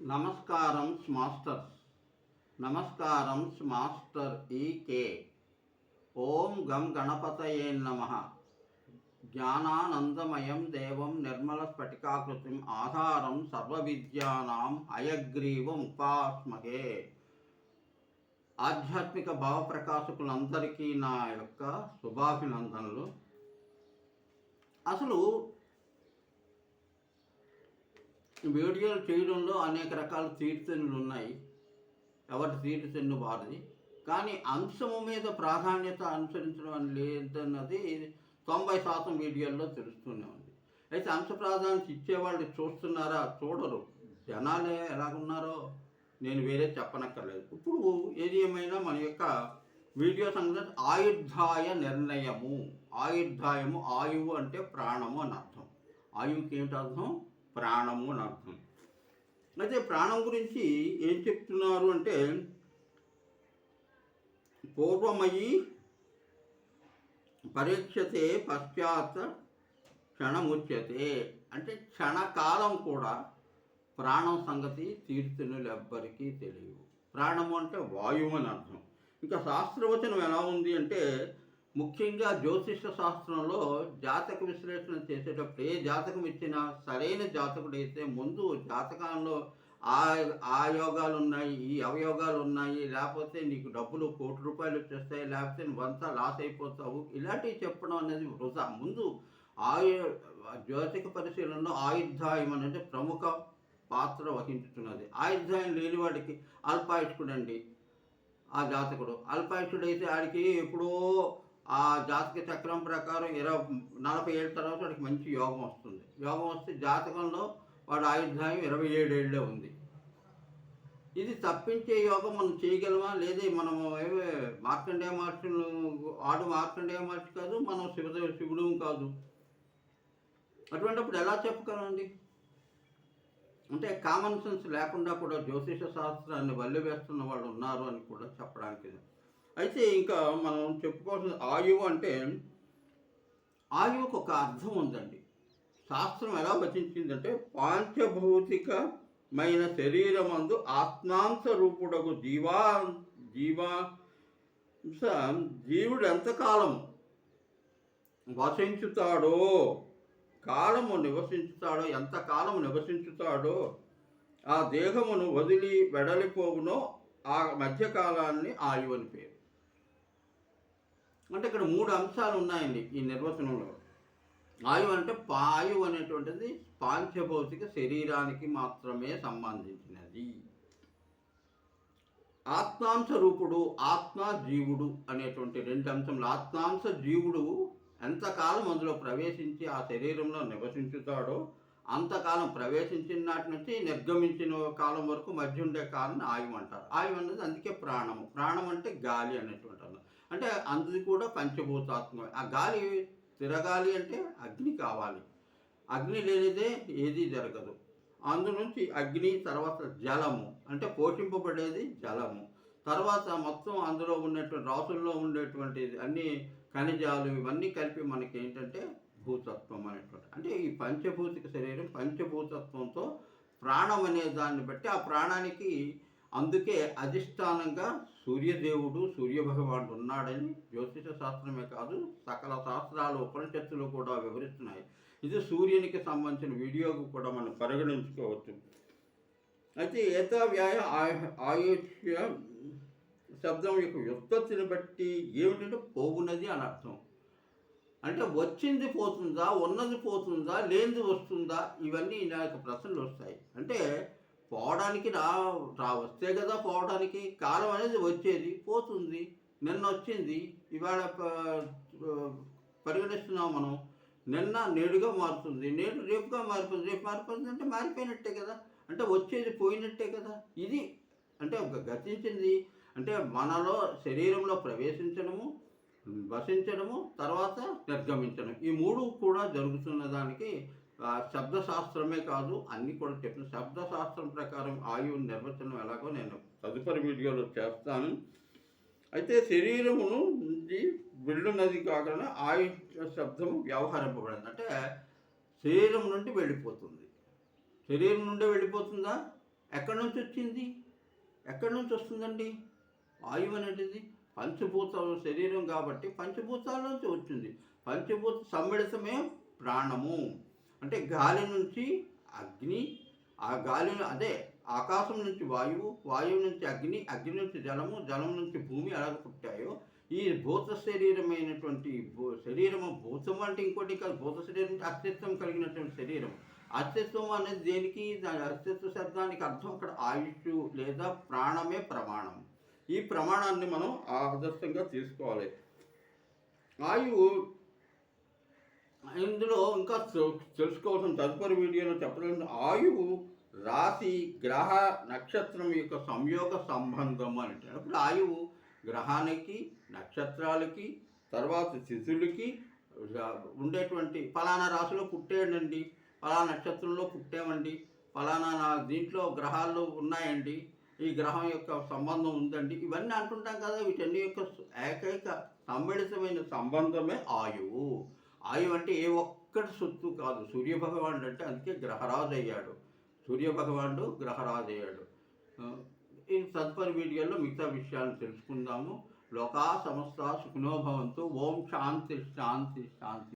నమస్కారం మాస్టర్స్ నమస్కారం మాస్టర్ ఈకే ఓం గం గణపతయే నమ. జ్ఞానానందమయం దేవం నిర్మల స్ఫటికాకృతిం ఆధారం సర్వవిద్యానాం అయగ్రీవం ఉపాస్మహే ఆధ్యాత్మిక భావ ప్రకాశకులందరికీ నా యొక్క శుభాభినందనలు. అసలు వీడియోలు చేయడంలో అనేక రకాల తీర్థనులు ఉన్నాయి. ఎవరి తీర్థను వారిది. కానీ అంశము మీద ప్రాధాన్యత అనుసరించడం అని లేదన్నది తొంభై శాతం వీడియోల్లో తెలుస్తూనే ఉంది. అయితే అంశ ప్రాధాన్యత ఇచ్చేవాళ్ళు చూస్తున్నారా? చూడరు. జనాలే ఎలాగున్నారో నేను వేరే చెప్పనక్కర్లేదు. ఇప్పుడు ఏది ఏమైనా మన యొక్క వీడియో సంగతి ఆయుర్ధాయ నిర్ణయము. ఆయుర్ధాయము ఆయువు అంటే ప్రాణము అని అర్థం. ఆయువుకి ఏమిటి అర్థం? ప్రాణము అని అర్థం. అయితే ప్రాణం గురించి ఏం చెప్తున్నారు అంటే పూర్వమయి పరీక్షతే పశ్చాత్ క్షణముచ్యతే. అంటే క్షణకాలం కూడా ప్రాణం సంగతి తీర్థనులు ఎవ్వరికీ తెలియవు. ప్రాణము అంటే వాయువు అని అర్థం. ఇంకా శాస్త్రవచనం ఎలా ఉంది అంటే ముఖ్యంగా జ్యోతిష శాస్త్రంలో జాతక విశ్లేషణ చేసేటప్పుడు ఏ జాతకం ఇచ్చినా సరైన జాతకుడైతే ముందు జాతకంలో ఆ ఆ యోగాలు ఉన్నాయి ఈ అవయోగాలు ఉన్నాయి లేకపోతే నీకు డబ్బులు కోటి రూపాయలు వచ్చేస్తాయి లేకపోతే నువ్వంతా లాస్ అయిపోతావు. ఇలాంటివి చెప్పడం అనేది వృధా. ముందు ఆయు జ్యోతిక పరిశీలనలో ఆయుధాయం అనేది ప్రముఖ పాత్ర వహించుతున్నది. ఆయుధాయం లేని వాడికి అల్పాయుష్కుడండి ఆ జాతకుడు. అల్పాయుష్కుడు అయితే ఆడికి ఎప్పుడో ఆ జాతక చక్రం ప్రకారం ఇరవై నలభై ఏళ్ళ తర్వాత వాడికి మంచి యోగం వస్తుంది. యోగం వస్తే జాతకంలో వాడు ఆయుర్దాయం ఇరవై ఏడేళ్ళే ఉంది. ఇది తప్పించే యోగం మనం చేయగలమా? లేదా మనము ఏమే మార్కండేయ మహర్షులు ఆడు మార్కండేయ మహర్షి కాదు మనం శివ శివుడు కాదు. అటువంటిప్పుడు ఎలా చెప్పగలండి అంటే కామన్ సెన్స్ లేకుండా కూడా జ్యోతిష శాస్త్రాన్ని వల్లి వేస్తున్న వాళ్ళు ఉన్నారు అని కూడా చెప్పడానికి అయితే ఇంకా మనం చెప్పుకోవాల్సిన ఆయువు అంటే ఆయువుకు ఒక అర్థం ఉందండి. శాస్త్రం ఎలా వచించిందంటే పాంచభౌతికమైన శరీరమందు ఆత్మాంశ రూపుడకు జీవా జీవాంశ జీవుడు ఎంతకాలం వసించుతాడో? కాలము నివసించుతాడో? ఎంత కాలము నివసించుతాడో? ఆ దేహమును వదిలి వెడలిపోవునో? ఆ మధ్యకాలాన్ని ఆయువని అని పేరు. అంటే ఇక్కడ మూడు అంశాలు ఉన్నాయండి ఈ నిర్వచనంలో. ఆయువు అంటే పాయువు అనేటువంటిది పాంచభౌతిక శరీరానికి మాత్రమే సంబంధించినది. ఆత్మాంశ రూపుడు ఆత్మ జీవుడు అనేటువంటి రెండు అంశంలో ఆత్మాంశ జీవుడు ఎంతకాలం అందులో ప్రవేశించి ఆ శరీరంలో నివసించుతాడో అంతకాలం ప్రవేశించిన నాటి నుంచి నిర్గమించిన కాలం వరకు మధ్య ఉండే కాలం ఆయువు అంటారు. ఆయువు అనేది అందుకే ప్రాణము. ప్రాణం అంటే గాలి అనేటువంటి అన్నారు అంటే అందుది కూడా పంచభూతాత్మ. ఆ గాలి తిరగాలి అంటే అగ్ని కావాలి. అగ్ని లేనిదే ఏదీ జరగదు. అందు నుంచి అగ్ని తర్వాత జలము అంటే పోషింపబడేది జలము. తర్వాత మొత్తం అందులో ఉన్నటువంటి రాసుల్లో ఉండేటువంటి అన్ని ఖనిజాలు ఇవన్నీ కలిపి మనకి ఏంటంటే భూతత్వం అనేటువంటి అంటే ఈ పంచభూతిక శరీరం పంచభూతత్వంతో ప్రాణం అనే దాన్ని బట్టి ఆ ప్రాణానికి అందుకే అధిష్టానంగా సూర్యదేవుడు సూర్యభగవానుడు ఉన్నాడని జ్యోతిష శాస్త్రమే కాదు సకల శాస్త్రాలు ఉపనిషత్తులు కూడా వివరిస్తున్నాయి. ఇది సూర్యునికి సంబంధించిన వీడియో కూడా మనం పరిగణించుకోవచ్చు. అయితే ఏతావ్యాయ ఆయు- ఆయుష్య శబ్దం యొక్క వ్యుత్పత్తిని బట్టి ఏమిటంటే పోవునది అని అర్థం. అంటే వచ్చింది పోతుందా ఉన్నది పోతుందా లేనిది వస్తుందా ఇవన్నీ నాకు ప్రశ్నలు వస్తాయి. అంటే పోవడానికి రా రా వస్తే కదా పోవడానికి కాలం అనేది వచ్చేది పోతుంది. నిన్న వచ్చింది. ఇవాళ పరిగణిస్తున్నాం మనం. నిన్న నేడుగా మారుతుంది. నేడు రేపుగా మారిపోతుంది రేపు మారిపోతుంది అంటే మారిపోయినట్టే కదా. అంటే వచ్చేది పోయినట్టే కదా. ఇది అంటే ఒక గతించింది. అంటే మనలో శరీరంలో ప్రవేశించడము వసించడము తర్వాత నిర్గమించడం. ఈ మూడు కూడా జరుగుతున్న దానికి శబ్దశాస్త్రమే కాదు అన్ని కూడా చెప్పిన శబ్దశాస్త్రం ప్రకారం ఆయువు నిర్వచనం ఎలాగో నేను తదుపరి వీడియోలో చేస్తాను. అయితే శరీరమును నుంచి వెళ్ళున్నది కాకుండా ఆయు శబ్దం వ్యవహరింపబడింది. అంటే శరీరం నుండి వెళ్ళిపోతుంది. శరీరం నుండి వెళ్ళిపోతుందా? ఎక్కడి నుంచి వచ్చింది? ఎక్కడి నుంచి వస్తుందండి? వాయువు అనేది పంచభూతాల శరీరం కాబట్టి పంచభూతాల నుంచి వచ్చింది. పంచభూత సమ్మిళితమే ప్రాణము. అంటే గాలి నుంచి అగ్ని ఆ గాలి అదే ఆకాశం నుంచి వాయువు వాయువు నుంచి అగ్ని అగ్ని నుంచి జలము జలం నుంచి భూమి ఎలాగ పుట్టాయో ఈ భూత శరీరమైనటువంటి భూ శరీరము భూతం అంటే ఇంకోటి కాదు భూత శరీరం అంటే అస్తిత్వం కలిగినటువంటి శరీరం. అస్తిత్వం అనేది దేనికి? దాని అస్తిత్వ శబ్దానికి అర్థం అక్కడ ఆయుష్ లేదా ప్రాణమే ప్రమాణం. ఈ ప్రమాణాన్ని మనం ఆదర్శంగా తీసుకోవాలి. ఆయువు ఇందులో ఇంకా తెలుసుకోవాల్సిన తదుపరి వీడియోలో చెప్పడం ఆయువు రాశి గ్రహ నక్షత్రం యొక్క సంయోగ సంబంధం అని అప్పుడు ఆయువు గ్రహానికి నక్షత్రాలకి తర్వాత శిశులకి ఉండేటువంటి ఫలానా రాశిలో పుట్టేయండి ఫలానా నక్షత్రంలో పుట్టామండి ఫలానా దీంట్లో గ్రహాలు ఉన్నాయండి ఈ గ్రహం యొక్క సంబంధం ఉందండి ఇవన్నీ అంటుంటాం కదా వీటన్ని యొక్క ఏకైక సమ్మిళితమైన సంబంధమే ఆయువు. ఆయు అంటే ఏ ఒక్కటి సొత్తు కాదు. సూర్యభగవానుడు అంటే అందుకే గ్రహరాజు అయ్యాడు సూర్యభగవానుడు గ్రహరాజు అయ్యాడు ఈ తదుపరి వీడియోలో మిగతా విషయాలను తెలుసుకుందాము. లోకా సమస్త సుఖనోభవంతు ఓం శాంతి శాంతి శాంతి.